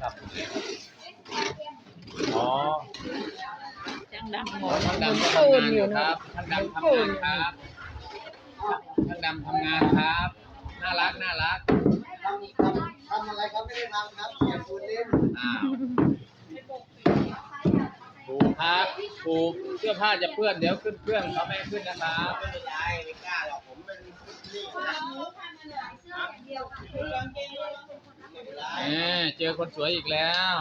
ครับอ๋อจังดำหมอ๋อดท่านดำโกทำนงานออยู่ยู่คนะรับท่านดำทำงานครับท่านดำทำงานครับ น่ารักน่ารักทำทำทำอะไรครับไม่ได้ทำครับเขียนคูณเล่นอ้าวถูกครับถูกเสื้อผ้าจะเปื้อนเดี๋ยวขึ้นเครื่องเขาไม่ให้ขึ้นนะครับไม่เป็นไรไม่กล้าหรอกผมเป็นนี่นะไม่เป็ นไรเออเจอคนสวยอีกแล้ว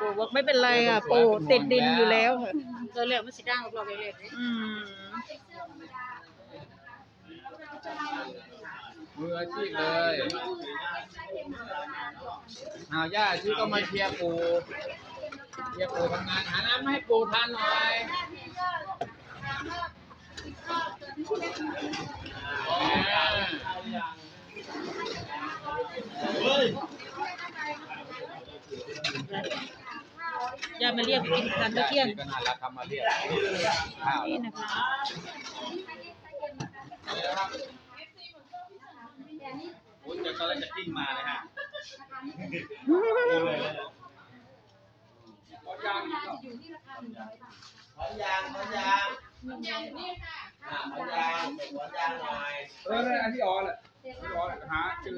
ปู่บอกไม่เป็นไรอะปู่ติดดินอยู่แล้วค่ะเราเรียกมันสิดังเราเรียกอืมมืออาชีพเลยอ้าวย่าชื่อก็มาเชียร์ปูเชียร์ปูทำงานหาน้ำให้ปูทานหน่อยอ่า อย่ามาเรียกกินกันตะเที่ยงก็น่ารักครับมาเรียกข้าวนี่นะคะผมจะตอนแรกจะกิ้งมาเลยฮะขอยางขอยางอ่าขอยางขอยางหน่อยเอออันที่อ๋อแหละ ที่อ๋อหาเจอ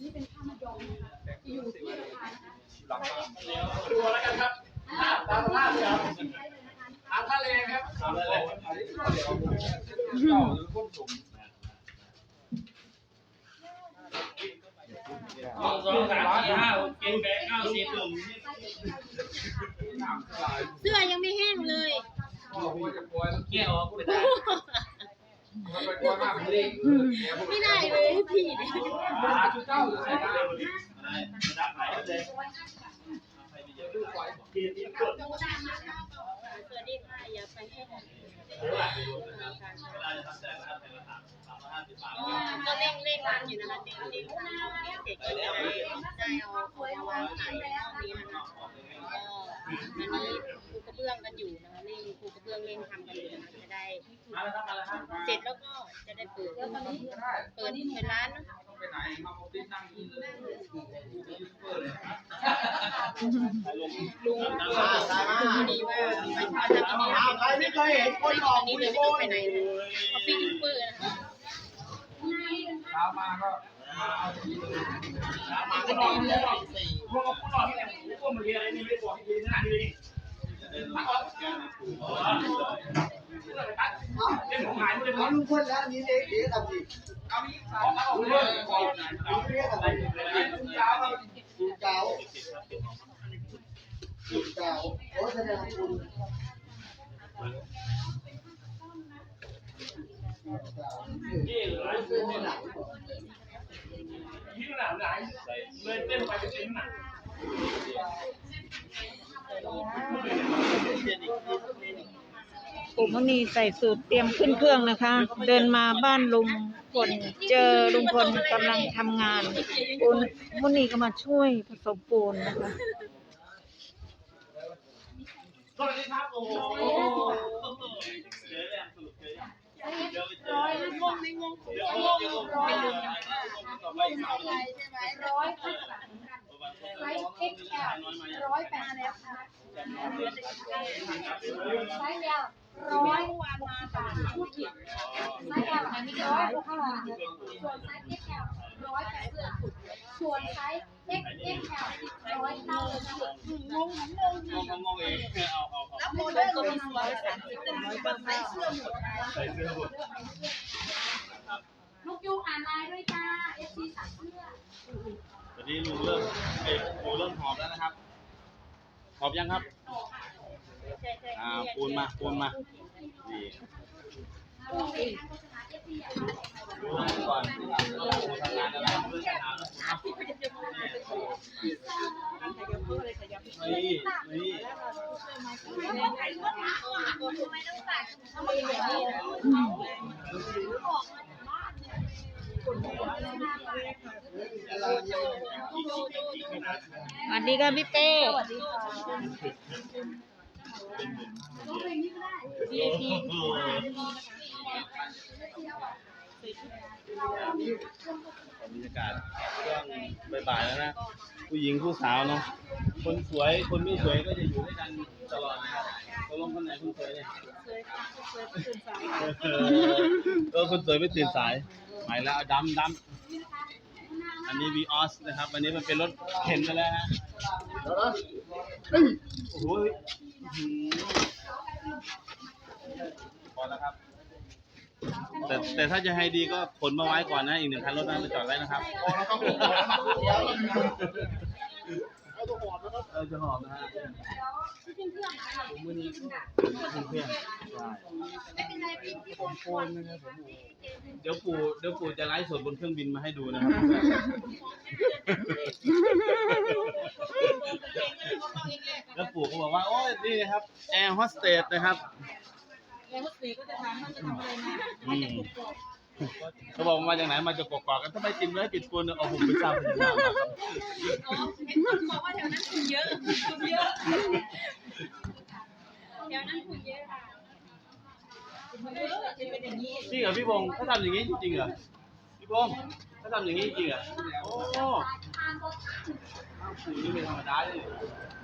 นี่เป็นผ้ามัดย้อมนะคะอยู่ที่ราคานะคะหลังบ้านดูแล้วกันครับตามภาพเลยครับทางทะเลครับเอาเลยเลยอันนี้เดี๋ยวเจ้าหรือคนสุ่มสองสองสามสี่ห้าหกเจ็ดแปดเก้าสิบน้ำสลายเสื้อยังไม่แห้งเลยพ่อพี่จะปล่อยแล้วเกี่ยวออกกูได้มันไป ไม่ได้เลยพี่เนี่ยหาชุดเจ้าจะใส่ได้ดับไหนเลยสวัสดีค่ะอย่าไปให้ของก็เร่งเร่งรันอยู่นะคะเร่งเร่งรันเด็กก็ได้ได้เอาเอาวางขายในห้องนี้นะคะ ก็อันนี้ปูกระเบื้องกันอยู่นะคะเร่งปูกระเบื้องเร่งทำกันอยู่นะคะจะได้ มาแล้วครับมาแล้วครับเสร็จแล้วก็จะได้เปิดเปิดเป็นร้านเนอะไปไหนมาโมตินั่งนี่เลยเปิดเลยลุงลุงพอดีว่าไปทำที่นี่อ้าวใครไม่เคยเห็นคนออกนี้เลยไม่ต้องไปไหนเลยออฟฟิศยูทูบเบอร์นะคะเช้ามาก็มาเอาทีเลยมาก็ดีเลยสี่พวกผู้นอนที่ไหน กมึงเรียนอะไรนี่ไม่บอกที่ขนาดนี้เลยเล่นของหายเลยเอาลุงพ่นแล้วนี่เด็กเด็กทำดิเอาอีกสามเอาเลยก่อนลุงเรียกอะไรลุงเจ้าคุณเจ้าลุงเจ้าโอ้แสดงว่าคุณเจ้า นี่หลายซื้อที่หนังที่หนังหลายเลยเต้นไปเป็นชิ้นหนัง ปู่มณีใส่สูตรเตรียมขึ้นเครื่องนะคะ เดินมาบ้านลุงพลเจอลุงพลกำลังทำงานปู่มณีก็มาช่วยผสมปูนนะคะสวัสดีครับโอ้โหเอแล้วสรุปเจอยังร้อยงงไม่งงงงร้อยร้อยห้าสิบบาทไซส์ XL ร้อยแปดแล้วค่ะไซส์ยาว ร้อยหกสิบบาทพูดผิดไซส์ยาวอันนี้ร้อยหกสิบบาส่วนไซส์เอ็กแอลร้อยแปดสิบส่วนไซส์ XXL ร้อยเก้าสิบงงงงงงงงเองเอาเอาเอาแล้วโมเดลก็มีร้อยสามสิบเป็นร้อยเก้าสิบเสื้อหมดใส่เสื้อหมดลูกยูอ่านไลน์ด้วยจ้า FC สั่งเสื้อตอนนี้ลุงเริ่มเอ้ปูเริ่มหอมแล้วนะครับหอมยังครับอ่า ปูนมาปูนมานี่ปูก่อนทำงานอะไรนี่นี่สวัสดีค่ะพี่เต้ ป้นบรรยากาศช่วงบ่ายๆแล้วนะ ผู้หญิงผู้สาวเนาะ คนสวยคนไม่สวยก็จะอยู่ด้วยกันตลอดนะครับตกลงคนไหนคนสวยเนี่ยเออเออคนสวยไม่ตื่นสายหมายแล้วดำดำอันนี้วีออสนะครับ อันนี้มันเป็นรถเข็นมาแล้วฮะโอ้โหอื้อหือ พอแล้วครับ แต่แต่ถ้าจะให้ดีก็ขนมาไว้ก่อนนะ อีกหนึ่งคันรถนั้นมาจอดไว้นะครับพอแล้วครับผมเออจะหอมนะฮะมือนี้ก็เพื่อนใช่ผมโคนนะครับผมเดี๋ยวปู่เดี๋ยวปู่จะไลฟ์สดบนเครื่องบินมาให้ดูนะครับ ล้วปู่ก็บอกว่าโอ้ยนี่นะครับแอร์โฮสเตสนะครับอืมเขาบอกมาจากไหนมาจากกอกๆกันทำไมติมเลยปิดปูนเอาผมไปทราบผมว่าครับบอกว่าแถวนั้นคุณเยอะคุณเยอะแถวนั้นคุณเยอะค่ะจริงเหรอพี่พงศ์เขาทำอย่างนี้จริงๆเหรอพี่พงศ์เขาทำอย่างนี้จริงๆเหรอโอ้อ้าวปู่นี่ไม่ธรรมดาเลยเป็น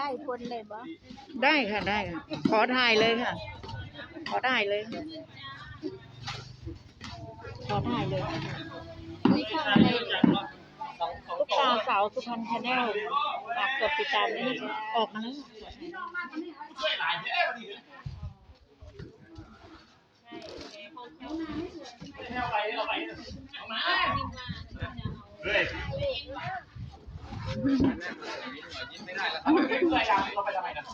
อ้ายคนเลยบ่ได้ค่ะได้ค่ะ ขอถ่ายเลยค่ะ ขอถ่ายเลยขอถ่ายเลยไม่ชอบอะไรตุ๊กตาสาวสุพรรณชาแนลฝากกดติดตามด้วยนะคะออกมาแล้วเฮ้ยไม่ได้แล้วค รับไม่ได้เราไปทำไมนะ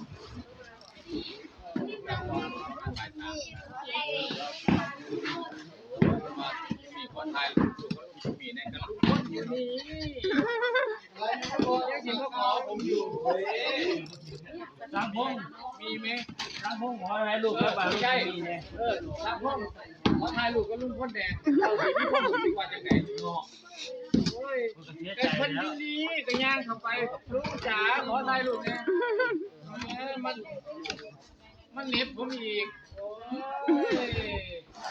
มีคนไทยมีในกันลูกคนอยู่นี่ยังสิมาขอผมอยู่เฮ้ยรังพงมีไหมรังพงขออะไรลูกก็ไปใช่เออทางห้องขอถ่ายรูปกับลุงพ่นแดงเอาสิพี่พ่นดีกว่าจังไหน เนาะโอ้ยเสียใจแต่คนดีๆก็ย่างเข้าไปลูกจ๋าขอถ่ายรูปเนี่ยเออมัน มันเหน็บผมอีกโอ้ย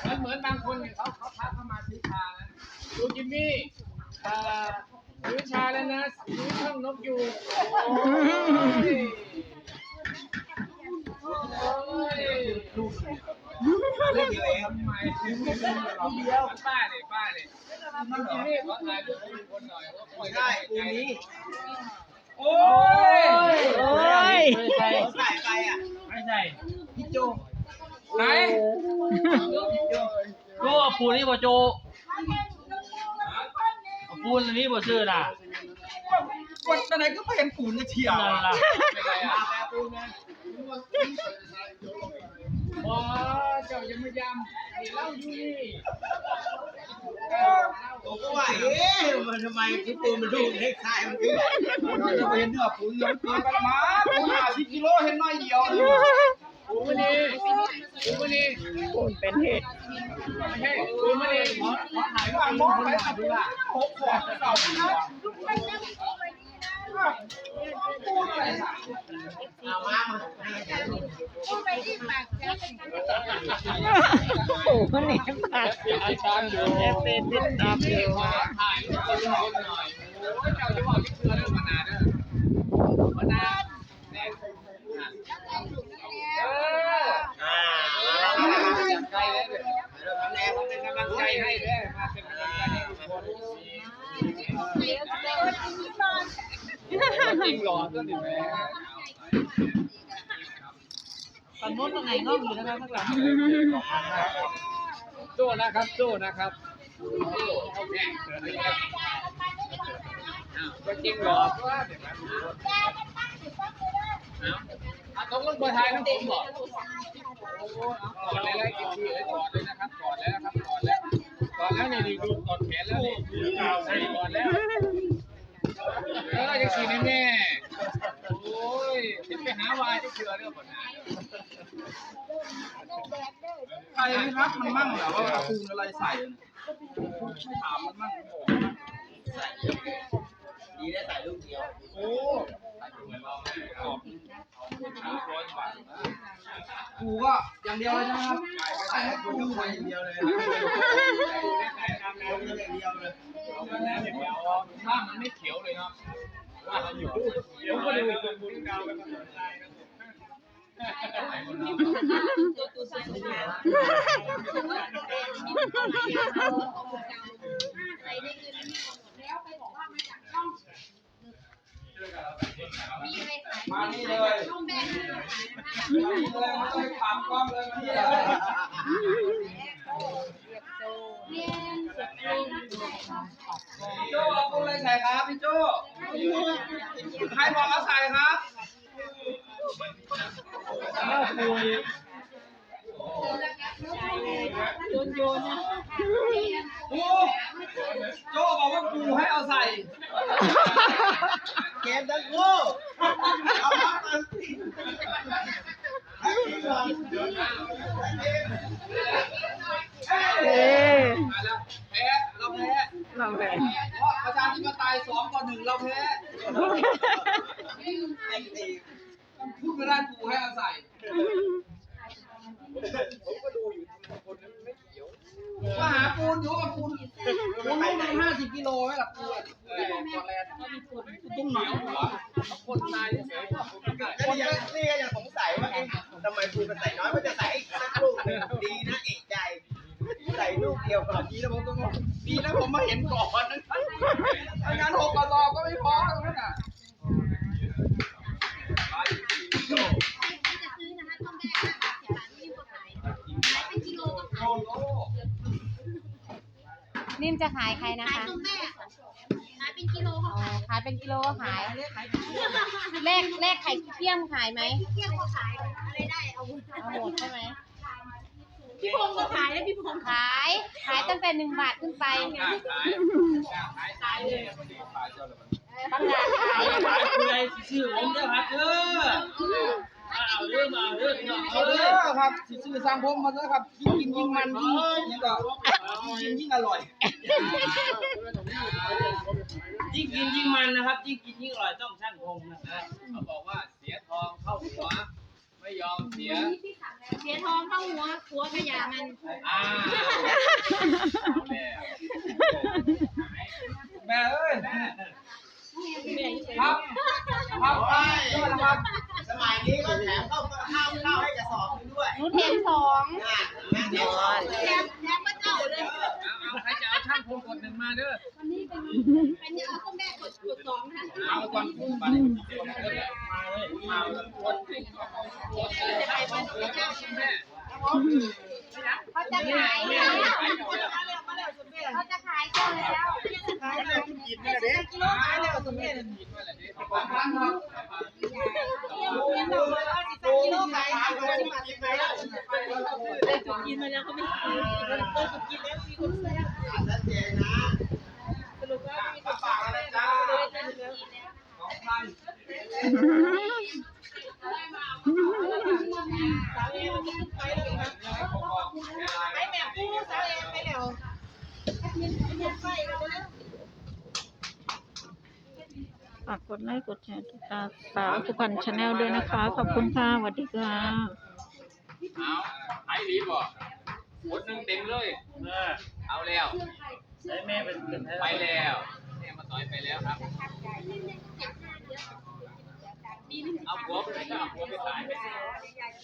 มันเหมือนบางคนเนี่ยเขาเขาทักเข้ามาซื้อชานะดูจิมมี่เอ่อซื้อชาแล้วนะซื้อช่องนกอยู่โอ้ยโอ้ยลูกเล่นอะไรทำไมถึงไม่เป็นหรอกเดียวป้าเนี่ยป้าเนี่ย ดูจิมมี่ขอถ่ายรูปกับลุงพลหน่อยว่าปล่อยได้ปูนี้โอ้ยโอ้ยใส่ไปอะไม่ใช่โจไหนโจเอาปูนี่บ่โจปูนอันนี้บ่ชื่อน่ะวันไหนก็ไปเห็นปูนเที่ยวล่ะเป็นไรอะแปรปูนนะบอเจ้าอย่ามายำเล่าอยู่นี่ ผมก็ว่าเอ๊ะมันทำไมที่ปูมันดูเล็กคายมันคือเราจะไปเห็นเนื้อปูนเยอะเกินไปละมั้งปูห้าสิบกิโลเห็นน้อยเดียวเลยปูมันนี่ปูมันนี่ปูเป็นเหตุไม่ใช่ปูมันนี่ขอขอถ่ายว่าหมอไปตัดูดูว่าหกขวดเก่า ปีว่ะเอามามาปู่คนนี้ปากไอ้ช้างดูเอฟเป็นติดตามอยู่ขอถ่ายรูปคนหน่อยโอ้ยเจ้าจะบอกที่เชื่อเรื่องมานานเด้อมานานเนี่ยเอออ่าใกล้แล้วเนี่ยแรงมันเป็นกำลังใจใจให้ให้เด้อมาเป็นกำลังใจให้ทุกคน จริงหรอก็ถึงแม้ฝั่งโน้นตรงไหนงอกอยู่นะคะข้างหลังโจ้นะครับโจ้นะครับโอเคก็จริงหรอกเดี๋ยวนะเอาต้องลงบนท้ายน้ำผมบอกโอ้โหกอดเลยแล้วกินทีเลยกอดเลยนะครับกอดแล้วนะครับกอดแล้วกอดแล้วนี่ดูกอดแขนแล้วนี่ใช่อดแล้ว เออสิแน่แม่โอ้ยจะไปหาวายจะเชื่อเรื่องปัญหาใครไม่รักมันมั่งเหรอว่าเอาปูนอะไรใส่ถามมันมั่งดีได้ใส่ลูกเดียว โอ้ปูก็อย่างเดียวเลยนะครับใส่ให้ปูดูไปอย่างเดียวเลยอย่างเดียวเลย ถ้ามันไม่เขียวเลยเนาะว่ามันอยู่เดี๋ยวก็ดูตรงบุญดาวกันแล้วไปบอกว่ามาจากช่องมีอะไรขายมานี่เลยช่องแบงค์ที่เราขายนะคะมานี่เลยไม่ต้องไปถามกล้องเลยมานี่เลย พี่โจ้เอาปูนอะไรใส่ครับพี่โจ้ใครบอกเอาใส่ครับโยนโยนนะ ปูโจ้บอกว่าปูให้เอาใส่ เกมทั้งคู่เอามาตันสิให้กินก่อน เอ๊ะ มาแล้วแพ้เราแพ้ เราแบบ เพราะประชาธิปไตยสองต่อหนึ่งเราแพ้พูดไม่ได้ปูให้เอาใส่ มา นิ่มจะขายใครนะขายคะช่องแบงค์ขายเป็นกิโลก็ขายขายเป็นกิโลก็ขาย แลกแลกไข่เพี้ยมขายไหมเที่ยงก็ขายอะไรได้เอาเอาหมดใช่ไหม พี่พงศ์ก็ขายแล้วพี่พงศ์ขายขายตั้งแต่หนึ่งบาทขึ้นไปขาย ขายขายตายเลยขายเจ้าเลยตั้งแต่ขายขายคืออะไรชื่อผมเด้อครับเด้อ เอาเด้อมาเด้อพี่น้องเอาเอาเด้เด้ออครับสิซื้อสร้างผมมาเด้อครับยิ่งกินยิ่งมันยิ่งยิ่งก็ยิ่งกินยิ่งอร่อย ยิ่งกินยิ่งมันนะครับ ยิ่งกินยิ่งอร่อยต้องช่างพงนะครับเขาบอกว่าเสียทองเข้าหัว ไม่ยอมเสีย เสียทองเข้าหัวหัวขยะมัน อ่าเอาแล้วแม่เอ้ย ครับ ครับไปด้วยนะครับส มัยนี้ก็แถมข้าวข้าวข้าวให้กระสอบหนึงด้วยหนูเทนสองน่ะแม่เดี๋ยวสองเลยแถมแถมพระเจ้าเลยเอาเอาใครจะเอาช่างพงกดหนึ่งมาเด้อวันนี้เป็นเป็นจะเอาช่องแบงค์กดกดสองนะคะเอาก่อนไปจะไปเป็นพระเจ้าแม่เขาจะขายเขาจะขายเจอแล้วขายแล้วกินเนี่ยเด็กขายแล้วสมัยนี้สองพันครับโอ้โหกิโลขายขายขายกินไปแล้ว กินมาแล้วก็ไม่กินเริ่มต้นกินแล้วมีคนซื้อชัดเจนนะฝากอะไรจ้าสองพันฝากกดไลค์กดแชร์ติดตามสาวสุพรรณชาแนลด้วยนะคะ ขอบคุณค่ะสวัสดีค่ะ เอาไอ้รีบบ่คนหนึ่งเต็มเลย เออเอาแล้วใช้แม่เป็นเป็นไปแล้วเนี่ยมาต่อยไปแล้วครับ เอาหัวไปไหนก็เอาหัวไปขายไปสิ